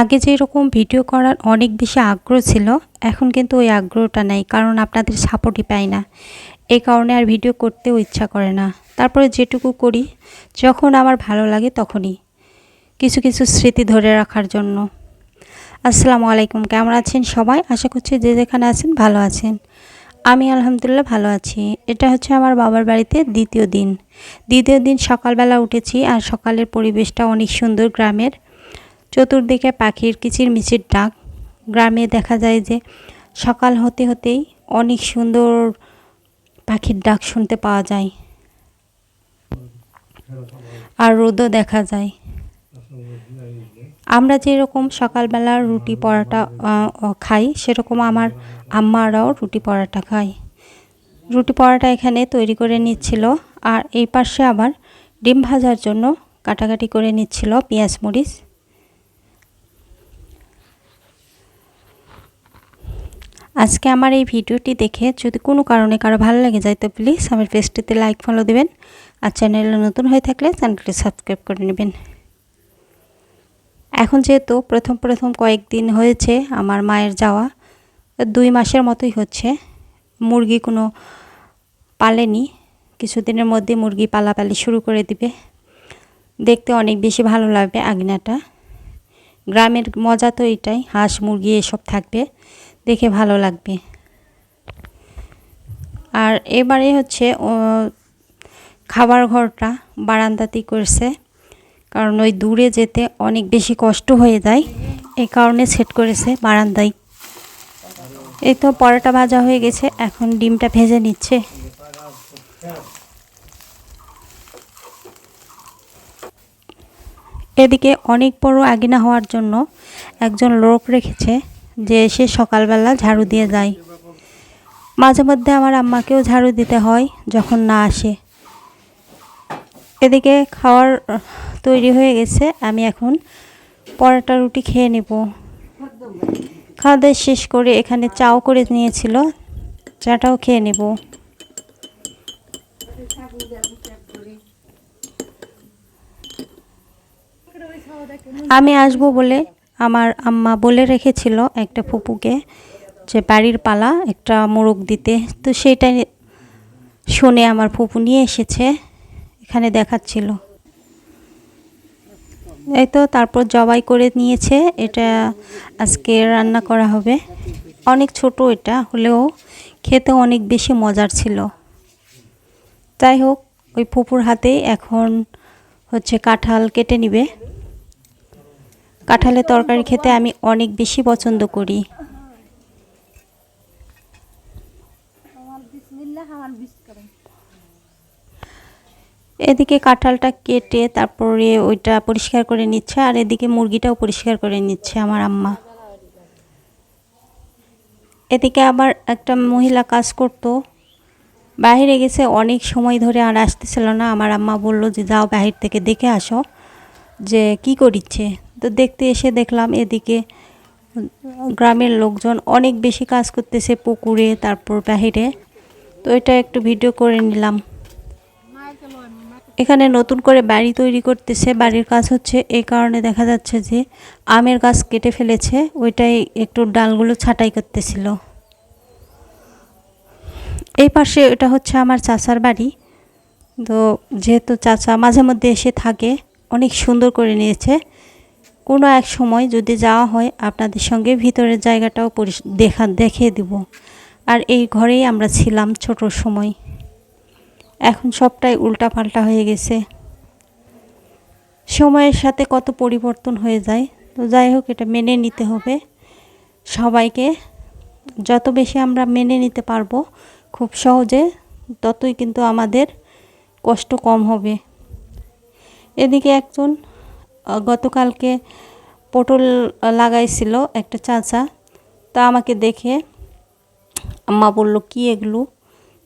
আগে যেরকম ভিডিও করার অনেক বেশি আগ্রহ ছিল, এখন কিন্তু ওই আগ্রহটা নেই, কারণ আপনাদের সাপোর্টই পাই না। এই কারণে আর ভিডিও করতেও ইচ্ছা করে না। তারপরে যেটুকু করি, যখন আমার ভালো লাগে তখনই। কিছু কিছু স্মৃতি ধরে রাখার জন্য। আসসালামু আলাইকুম, কেমন আছেন সবাই? আশা করছি যে যেখানে আছেন ভালো আছেন। আমি আলহামদুলিল্লাহ ভালো আছি। এটা হচ্ছে আমার বাবার বাড়িতে দ্বিতীয় দিন। দ্বিতীয় দিন সকালবেলা উঠেছি আর সকালের পরিবেশটা অনেক সুন্দর গ্রামের। চতুর্দিকে পাখির কিচির মিচির ডাক। গ্রামে দেখা যায় যে সকাল হতে হতেই অনেক সুন্দর পাখির ডাক শুনতে পাওয়া যায়। আর রোদও দেখা যায়। আমরা যেরকম সকালবেলা রুটি পরোটা খাই, সেরকম আমার আম্মারাও রুটি পরোটা খায়। রুটি পরোটা এখানে তৈরি করে নিচ্ছিল আর এই পাশে আবার ডিম ভাজার জন্য কাটাকাটি করে নিচ্ছিল পেঁয়াজ মরিচ। আজকে আমার এই ভিডিওটি দেখে যদি কোনো কারণে কারও ভালো লেগে যায়, তো প্লিজ আমার পেজটিতে লাইক ফলো দেবেন। আর চ্যানেলে নতুন হয়ে থাকলে চ্যানেলটি সাবস্ক্রাইব করে নেবেন। এখন যেহেতু প্রথম প্রথম কয়েকদিন হয়েছে আমার মায়ের যাওয়া দুই মাসের মতোই হচ্ছে। মুরগি কোনো পালেনি, কিছুদিনের মধ্যে মুরগি পালাপালি শুরু করে দিবে। দেখতে অনেক বেশি ভালো লাগবে আগনাটা গ্রামের মজা তো এটাই, হাঁস, মুরগি এসব থাকবে। দেখে ভালো লাগবে। আর এবারে হচ্ছে খাবার ঘরটা বারান্দাতেই করছে। কারণ ওই দূরে যেতে অনেক বেশি কষ্ট হয়ে যায়। এই কারণে সেট করেছে বারান্দায় এই তো পরোটা ভাজা হয়ে গেছে, এখন ডিমটা ভেজে নিচ্ছে। এদিকে অনেক বড় আগিনা হওয়ার জন্য একজন লোক রেখেছে। যে সে সকালবেলা ঝাড়ু দিয়ে যায়। মাঝে মধ্যে আমার আম্মাকেও ঝাড়ু দিতে হয় যখন না আসে। এদিকে খাওয়ার তৈরি হয়ে গেছে, আমি এখন পরোটা রুটি খেয়ে নেব। খাওয়া দাওয়া শেষ করে এখানে চাও করে নিয়েছিল, চাটাও খেয়ে নেব। আমি আসব বলে আমার আম্মা বলে রেখেছিল একটা ফুপুকে যে বাড়ির পালা একটা মোরগ দিতে। তো সেটা শুনে আমার ফুপু নিয়ে এসেছে, এখানে দেখাচ্ছিল। এই তো তারপর জবাই করে নিয়েছে, এটা আজকে রান্না করা হবে। অনেক ছোট এটা, হলেও খেতে অনেক বেশি মজার ছিল। যাই হোক, ওই ফুপুর হাতেই এখন হচ্ছে কাঁঠাল কেটে নিবে। কাঁঠালের তরকারি খেতে আমি অনেক বেশি পছন্দ করি। এদিকে কাঁঠালটা কেটে তারপরে ওইটা পরিষ্কার করে নিচ্ছে, আর এদিকে মুরগিটাও পরিষ্কার করে নিচ্ছে আমার আম্মা। এদিকে আবার একটা মহিলা কাজ করতো, বাইরে গেছে, অনেক সময় ধরে আর আসতেছিল না। আমার আম্মা বলল যে, যাও বাহির থেকে দেখে আসো যে কি করিচ্ছে। তো দেখতে এসে দেখলাম এদিকে গ্রামের লোকজন অনেক বেশি কাজ করতেছে পুকুরে, তারপর বাহিরে। তো এটা একটু ভিডিও করে নিলাম। এখানে নতুন করে বাড়ি তৈরি করতেছে। বাড়ির কাজ হচ্ছে এই কারণে দেখা যাচ্ছে যে আমের গাছ কেটে ফেলেছে। ওইটাই একটু ডালগুলো ছাঁটাই করতেছিল। এই পাশে এটা হচ্ছে আমার চাচার বাড়ি। তো যেহেতু চাচা মাঝে মধ্যে এসে থাকে, অনেক সুন্দর করে নিয়েছে। কোনো এক সময় যদি যাওয়া হয়, আপনাদের সঙ্গে ভিতরের জায়গাটাও দেখা, দেখিয়ে দিব। আর এই ঘরেই আমরা ছিলাম ছোট সময়। এখন সবটাই উল্টাপাল্টা হয়ে গেছে। সময়ের সাথে কত পরিবর্তন হয়ে যায়। তো যাই হোক, এটা মেনে নিতে হবে। সবাইকে যত বেশি আমরা মেনে নিতে পারব, খুব সহজে ততই কিন্তু আমাদের কষ্ট কম হবে। এদিকে একজন গতকালকে পটল লাগাইছিল একটা চাচা। তা আমাকে দেখে আম্মা বলল, কি এগুলো?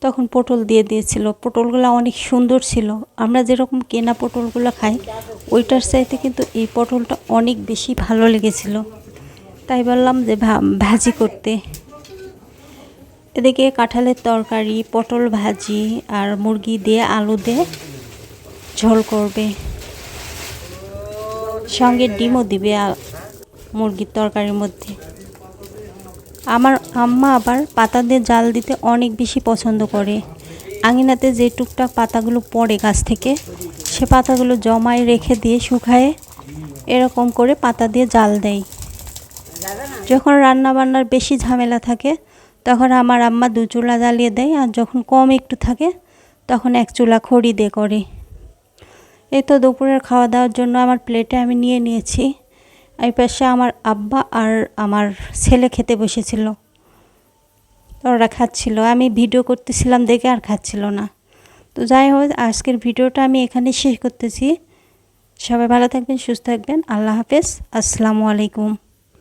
তখন পটল দিয়ে দিয়েছিল। পটলগুলো অনেক সুন্দর ছিল। আমরা যেরকম কেনা পটলগুলো খাই, ওইটার চাইতে কিন্তু এই পটলটা অনেক বেশি ভালো লেগেছিল। তাই বললাম যে ভাজি করতে। এদিকে কাঁঠালের তরকারি, পটল ভাজি আর মুরগি দিয়ে আলু দিয়ে ঝোল করবে। সঙ্গে ডিমও দিবে মুরগির তরকারির মধ্যে। আমার আম্মা আবার পাতা দিয়ে জাল দিতে অনেক বেশি পছন্দ করে। আঙিনাতে যে টুকটাক পাতাগুলো পড়ে গাছ থেকে, সে পাতাগুলো জমায় রেখে দিয়ে শুকায়ে এরকম করে পাতা দিয়ে জাল দেয়। যখন রান্না বান্নার বেশি ঝামেলা থাকে, তখন আমার আম্মা দু চুলা জ্বালিয়ে দেয় আর যখন কম একটু থাকে, তখন এক চুলা খড়ি দিয়ে করে। এই তো দুপুরের খাওয়া দাওয়ার জন্য আমার প্লেটে আমি নিয়ে নিয়েছি। এই পাশে আমার আব্বা আর আমার ছেলে খেতে বসেছিল। ওরা খাচ্ছিল। আমি ভিডিও করতেছিলাম দেখে আর খাচ্ছিল না। তো যাই হোক, আজকের ভিডিওটা আমি এখানে শেষ করতেছি। সবাই ভালো থাকবেন, সুস্থ থাকবেন। আল্লাহ হাফেজ। আসসালামু আলাইকুম।